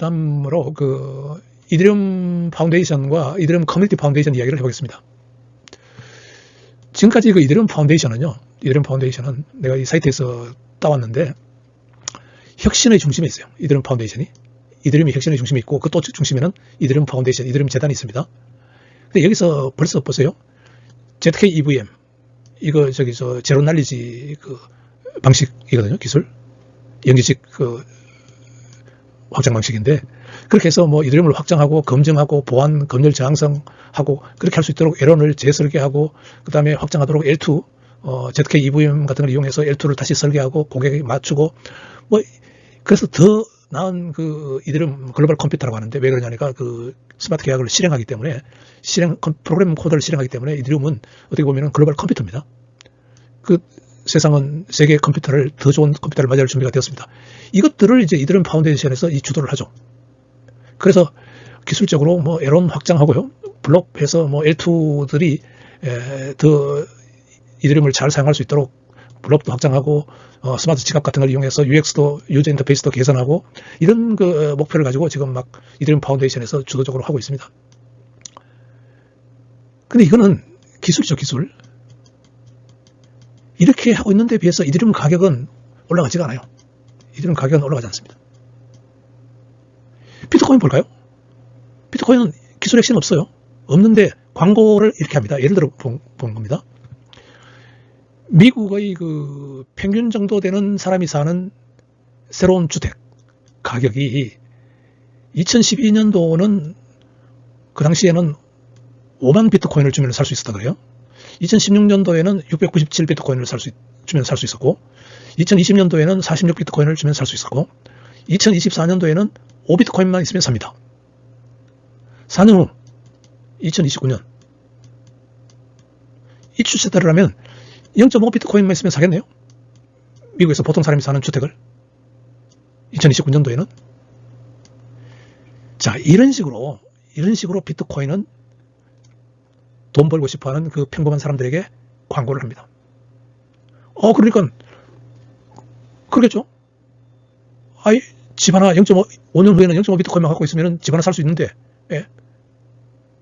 다음으로 그 이드리움 파운데이션과 이드리움 커뮤니티 파운데이션 이야기를 해보겠습니다. 지금까지 그 이드리움 파운데이션은요, 이드리움 파운데이션은 내가 이 사이트에서 따왔는데 혁신의 중심에 있어요. 이드리움 파운데이션이. 이드리움이 혁신의 중심에 있고 그 또 중심에는 이드리움 파운데이션, 이드리움 재단이 있습니다. 근데 여기서 벌써 보세요. ZK EVM 이거 저기 저 제로 날리지 그 방식이거든요. 기술. 영지식 그 확장 방식인데 그렇게 해서 뭐 이드리움을 확장하고 검증하고 보안 검열 저항성하고 그렇게 할 수 있도록 에런을 재설계하고 그 다음에 확장하도록 L2 어, ZK EVM 같은 걸 이용해서 L2를 다시 설계하고 고객에 맞추고 뭐 그래서 더 나은 그 이들은 글로벌 컴퓨터라고 하는데 왜 그러냐니까 그 스마트 계약을 실행하기 때문에 실행 컴- 프로그램 코드를 실행하기 때문에 이드리움은 어떻게 보면은 글로벌 컴퓨터입니다. 그 세상은 세계 컴퓨터를 더 좋은 컴퓨터를 맞이할 준비가 되었습니다. 이것들을 이제 이드리움 파운데이션에서 이 주도를 하죠. 그래서 기술적으로 뭐 에론 확장하고요. 블록해서 뭐 L2들이 더 이드리움을 잘 사용할 수 있도록 블록도 확장하고 어, 스마트 지갑 같은 걸 이용해서 UX도 유저 인터페이스도 개선하고 이런 그 어, 목표를 가지고 지금 막 이드리움 파운데이션에서 주도적으로 하고 있습니다. 근데 이거는 기술이죠, 기술. 이렇게 하고 있는데 비해서 이드리움 가격은 올라가지가 않아요. 이드리움 가격은 올라가지 않습니다. 비트코인 볼까요? 비트코인은 기술 핵심 없어요. 없는데 광고를 이렇게 합니다. 예를 들어 본, 본 겁니다. 미국의 그 평균 정도 되는 사람이 사는 새로운 주택 가격이 2012년도는 그 당시에는 5만 비트코인을 주면 살 수 있었다 그래요. 2016년도에는 697 비트코인을 살 수, 주면 살 수 있었고, 2020년도에는 46 비트코인을 주면 살 수 있었고, 2024년도에는 5 비트코인만 있으면 삽니다. 4년 후, 2029년. 이 추세대로 라면 0.5 비트코인만 있으면 사겠네요. 미국에서 보통 사람이 사는 주택을. 2029년도에는. 자, 이런 식으로, 이런 식으로 비트코인은 돈 벌고 싶어 하는 그 평범한 사람들에게 광고를 합니다. 어, 그러니까, 그러겠죠? 아이, 집 하나 0.5, 5년 후에는 0.5 비트코인만 갖고 있으면 집 하나 살 수 있는데, 예.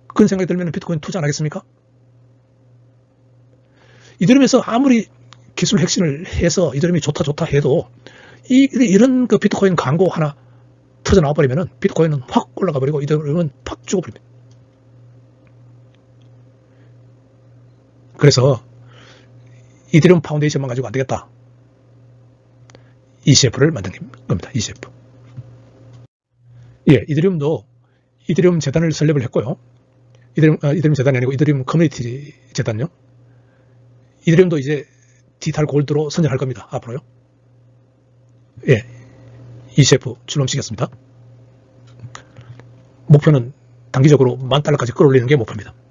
그런 생각이 들면 비트코인 투자 안 하겠습니까? 이드림에서 아무리 기술 혁신을 해서 이드림이 좋다 좋다 해도 이, 이런 그 비트코인 광고 하나 터져 나와 버리면은 비트코인은 확 올라가 버리고 이드림은 팍 죽어버립니다. 그래서 이드림 파운데이션만 가지고 안 되겠다. ECF를 만든 겁니다. ECF. 예, 이드림도 이드림 재단을 설립을 했고요. 이드림, 아, 이드림 재단이 아니고 이드림 커뮤니티 재단요. 이드림도 이제 디지털 골드로 선정할 겁니다. 앞으로요. 예. ECF 출범시켰습니다. 목표는 단기적으로 만 달러까지 끌어올리는 게 목표입니다. 네.